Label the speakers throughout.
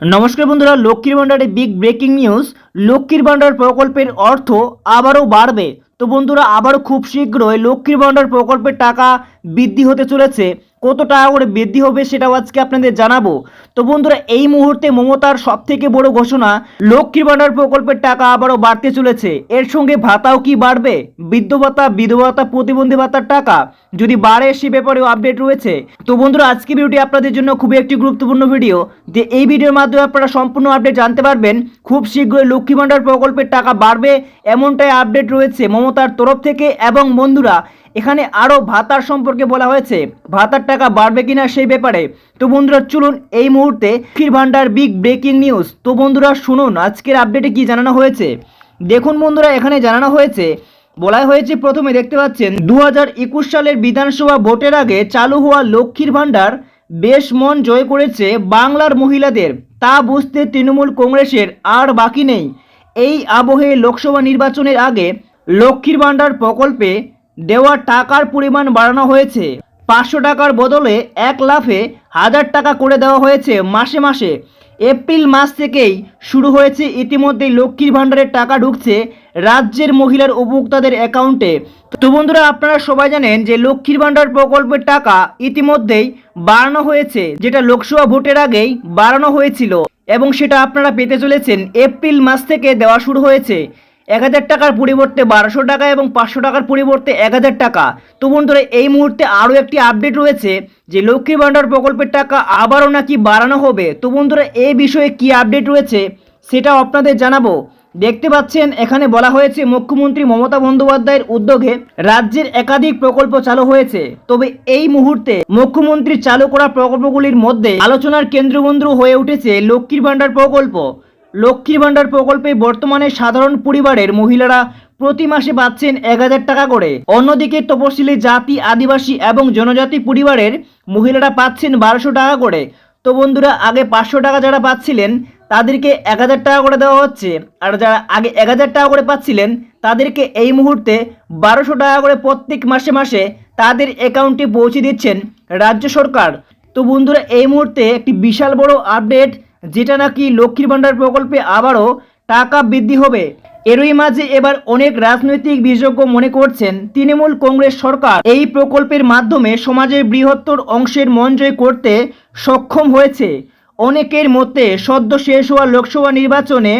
Speaker 1: নমস্কার বন্ধুরা, লক্ষ্মীর ভাণ্ডারে বিগ ব্রেকিং নিউজ লক্ষ্মীর ভাণ্ডার প্রকল্পের অর্থ আবারও বাড়বে। তো বন্ধুরা, আবারও খুব শীঘ্রই লক্ষ্মীর ভাণ্ডার প্রকল্পের টাকা বৃদ্ধি হতে চলেছে। কত টাকা করে বৃদ্ধি হবে সেটাও আজকে আপনাদের জানাব। তো বন্ধুরা, এই মুহূর্তে মমতার সব থেকে বড় ঘোষণা, লক্ষ্মীর ভাণ্ডার প্রকল্পের টাকা আবারও বাড়তে চলেছে। এর সঙ্গে ভাতাও কি বাড়বে? বৃদ্ধ ভাতা, বিধবা ভাতা, প্রতিবন্ধী ভাতার টাকা যদি বাড়ে সে ব্যাপারেও আপডেট রয়েছে। তো বন্ধুরা আজকে ভিডিওটি আপনাদের জন্য খুবই একটি গুরুত্বপূর্ণ ভিডিও। যে এই ভিডিওর মাধ্যমে আপনারা সম্পূর্ণ আপডেট জানতে পারবেন, খুব শীঘ্রই লক্ষ্মী ভাণ্ডার প্রকল্পের টাকা বাড়বে, এমনটাই আপডেট রয়েছে মমতার তরফ থেকে। এবং বন্ধুরা এখানে আরও ভাতার সম্পর্কে বলা হয়েছে। ভাতার টাকা বাড়বে কিনা সেই ব্যাপারে। তো বন্ধুরা, চলুন এই মুহূর্তে লক্ষ্মীর ভাণ্ডার বিগ ব্রেকিং নিউজ। তো বন্ধুরা, শুনুন, আজকের আপডেটে কি জানানো হয়েছে? দেখুন বন্ধুরা, এখানে জানানো হয়েছে, বলা হয়েছে প্রথমে দেখতে পাচ্ছেন দু হাজার একুশ সালের বিধানসভা ভোটের আগে চালু হওয়া লক্ষ্মীর ভাণ্ডার বেশ মন জয় করেছে বাংলার মহিলাদের। তা বুঝতে তৃণমূল কংগ্রেসের আর বাকি নেই। এই আবহে লোকসভা নির্বাচনের আগে লক্ষ্মীর ভাণ্ডার প্রকল্পে দেওয়া টাকার পরিমাণ বাড়ানো হয়েছে। পাঁচশো টাকার বদলে এক লাফে হাজার টাকা করে দেওয়া হয়েছে মাসে মাসে। এপ্রিল মাস থেকেই শুরু হয়েছে ইতিমধ্যেই লক্ষ্মীর ভাণ্ডারের টাকা ঢুকছে রাজ্যের মহিলার উপভোক্তাদের অ্যাকাউন্টে। তো বন্ধুরা, আপনারা সবাই জানেন যে লক্ষ্মীর ভাণ্ডার প্রকল্পের টাকা ইতিমধ্যেই বাড়ানো হয়েছে, যেটা লোকসভা ভোটের আগেই বাড়ানো হয়েছিল। এবং সেটা আপনারা পেতে চলেছেন এপ্রিল মাস থেকে দেওয়া শুরু হয়েছে। এক হাজার টাকার পরিবর্তে বারোশো টাকা এবং পাঁচশো টাকার পরিবর্তে এক হাজার টাকা। তো বন্ধুরা, এই মুহূর্তে আরও একটি আপডেট রয়েছে যে লক্ষ্মী ভাণ্ডার প্রকল্পের টাকা আবারও নাকি বাড়ানো হবে। তো বন্ধুরা এই বিষয়ে কি আপডেট রয়েছে সেটাও আপনাদের জানাব। দেখতে পাচ্ছেন, এখানে বলা হয়েছে মুখ্যমন্ত্রী মমতা বন্দ্যোপাধ্যায়ের উদ্যোগে রাজ্যের একাধিক প্রকল্প চালু হয়েছে। তবে এই মুহূর্তে মুখ্যমন্ত্রী চালু করা প্রকল্পগুলির মধ্যে আলোচনার কেন্দ্রবিন্দু হয়ে উঠেছে লক্ষ্মীর ভাণ্ডার প্রকল্প। লক্ষ্মীর ভাণ্ডার প্রকল্পে বর্তমানে সাধারণ পরিবারের মহিলারা প্রতি মাসে পাচ্ছেন এক হাজার টাকা করে। অন্যদিকে তপশিলি জাতি, আদিবাসী এবং জনজাতি পরিবারের মহিলারা পাচ্ছেন বারোশো টাকা করে। তো বন্ধুরা, আগে পাঁচশো টাকা যারা পাচ্ছিলেন, তাদেরকে এক হাজার টাকা করে দেওয়া হচ্ছে। আর যারা আগে এক হাজার টাকা করে পাচ্ছিলেন, তাদেরকে এই মুহূর্তে বারোশো টাকা করে প্রত্যেক মাসে মাসে তাদের অ্যাকাউন্টে পৌঁছে দিচ্ছেন রাজ্য সরকার। তো বন্ধুরা, এই মুহূর্তে একটি বিশাল বড় আপডেট যেটা নাকি লক্ষ্মীর ভাণ্ডার প্রকল্পে আবারও টাকা বৃদ্ধি হবে। এরই মাঝে এবার অনেক রাজনৈতিক বিশেষজ্ঞ মনে করছেন, তৃণমূল কংগ্রেস সরকার এই প্রকল্পের মাধ্যমে সমাজের বৃহত্তর অংশের মন জয় করতে সক্ষম হয়েছে। অনেকের মতে, সদ্য শেষ হওয়া লোকসভা নির্বাচনে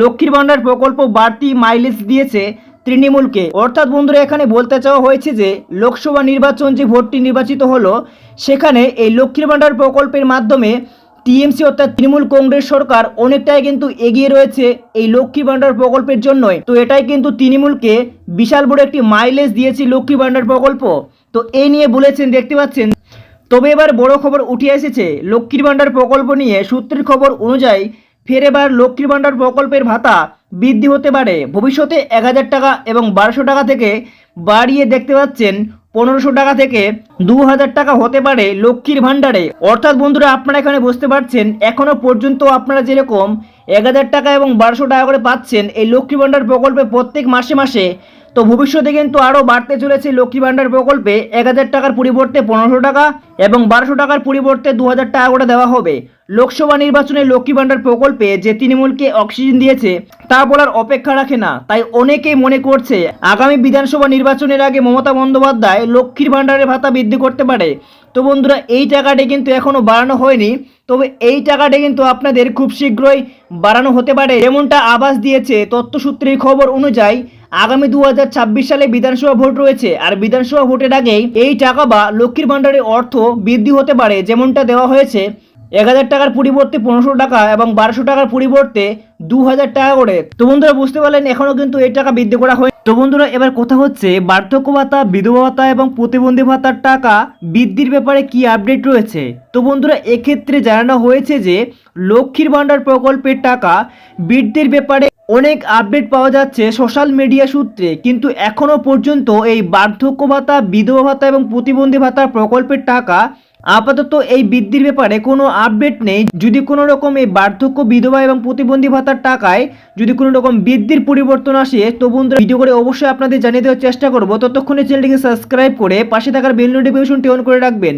Speaker 1: লক্ষ্মীর ভাণ্ডার প্রকল্প বাড়তি মাইলেজ দিয়েছে তৃণমূলকে। অর্থাৎ বন্ধুরা, এখানে বলতে চাওয়া হয়েছে যে, লোকসভা নির্বাচন যে ভোটটি নির্বাচিত হলো, সেখানে এই লক্ষ্মীর ভাণ্ডার প্রকল্পের মাধ্যমে টিএমসি অর্থাৎ তৃণমূল কংগ্রেস সরকার অনেকটাই কিন্তু এগিয়ে রয়েছে এই লক্ষ্মী ভাণ্ডার প্রকল্পের জন্যই। তো এটাই কিন্তু তৃণমূলকে বিশাল বড় একটি মাইলেজ দিয়েছে লক্ষ্মী ভাণ্ডার প্রকল্প। তো এই নিয়ে বলেছেন, দেখতে পাচ্ছেন। তবে এবার বড় খবর উঠে এসেছে, লক্ষ্মীর ভাণ্ডার প্রকল্প নিয়ে সূত্রের খবর অনুযায়ী ফের এবার লক্ষ্মীর ভাণ্ডার প্রকল্পের ভাতা বৃদ্ধি হতে পারে। ভবিষ্যতে এক হাজার টাকা এবং বারোশো টাকা থেকে বাড়িয়ে দেখতে পাচ্ছেন পনেরোশো টাকা থেকে দু হাজার টাকা হতে পারে লক্ষ্মীর ভাণ্ডারে। অর্থাৎ বন্ধুরা, আপনারা এখানে বুঝতে পারছেন এখনও পর্যন্ত আপনারা যেরকম এক হাজার টাকা এবং বারোশো টাকা করে পাচ্ছেন এই লক্ষ্মী ভাণ্ডার প্রকল্পে প্রত্যেক মাসে মাসে তো ভবিষ্যতে কিন্তু আরও বাড়তে চলেছে লক্ষ্মী ভাণ্ডার প্রকল্পে এক হাজার টাকার পরিবর্তে পনেরোশো টাকা এবং বারোশো টাকার পরিবর্তে দু হাজার টাকা করে দেওয়া হবে। লোকসভা নির্বাচনে লক্ষ্মী ভাণ্ডার প্রকল্পে যে তৃণমূলকে অক্সিজেন দিয়েছে তা বলার অপেক্ষা রাখে না। তাই অনেকেই মনে করছে, আগামী বিধানসভা নির্বাচনের আগে মমতা বন্দ্যোপাধ্যায় লক্ষ্মীর ভাণ্ডারের ভাতা বৃদ্ধি করতে পারে। তো বন্ধুরা, এই টাকাটি কিন্তু এখনও বাড়ানো হয়নি। তবে এই টাকাটি কিন্তু আপনাদের খুব শীঘ্রই বাড়ানো হতে পারে। যেমনটা আবাস দিয়েছে, তথ্যসূত্রের খবর অনুযায়ী আগামী দু হাজার ছাব্বিশ সালে বিধানসভা ভোট রয়েছে, আর বিধানসভা ভোটের আগেই এই টাকা বা লক্ষ্মীর ভাণ্ডারের অর্থ বৃদ্ধি হতে পারে যেমনটা দেওয়া হয়েছে। এক হাজার টাকার পরিবর্তে পনেরোশো টাকা এবং বারোশো টাকার পরিবর্তে দু হাজার টাকা করে। তো বন্ধুরা, বুঝতে পারলেন, এখনও কিন্তু এই টাকা বৃদ্ধি করা হয় তো বন্ধুরা, এবার কথা হচ্ছে, বার্ধক্য ভাতা, বিধবা ভাতা এবং প্রতিবন্ধী ভাতার টাকা বৃদ্ধির ব্যাপারে কি আপডেট রয়েছে? তো বন্ধুরা, এক্ষেত্রে জানানো হয়েছে যে লক্ষ্মীর ভাণ্ডার প্রকল্পের টাকা বৃদ্ধির ব্যাপারে অনেক আপডেট পাওয়া যাচ্ছে সোশ্যাল মিডিয়া সূত্রে, কিন্তু এখনও পর্যন্ত এই বার্ধক্য ভাতা, বিধবা ভাতা এবং প্রতিবন্ধী ভাতার প্রকল্পের টাকা আপাতত এই বৃদ্ধির ব্যাপারে কোনো আপডেট নেই। যদি কোনো রকম এই বার্ধক্য, বিধবা এবং প্রতিবন্ধী ভাতার টাকায় যদি কোনো রকম বৃদ্ধির পরিবর্তন আসে, তো বন্ধুরা ভিডিও করে অবশ্যই আপনাদের জানিয়ে দেওয়ার চেষ্টা করব। ততক্ষণে চ্যানেলটিকে সাবস্ক্রাইব করে পাশে থাকার বেল নোটিফিকেশনটি অন করে রাখবেন।